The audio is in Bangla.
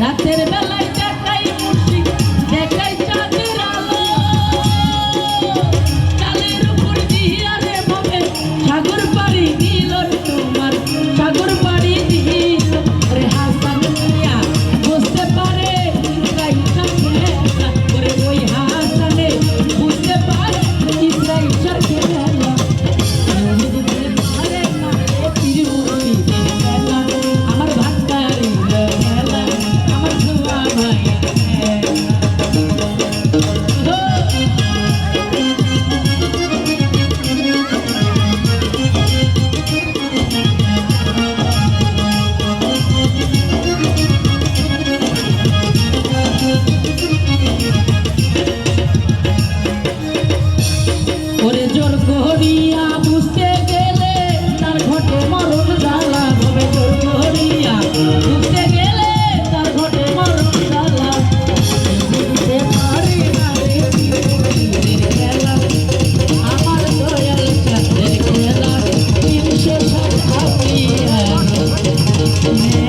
রাতের বেলায় টাকাই Yeah.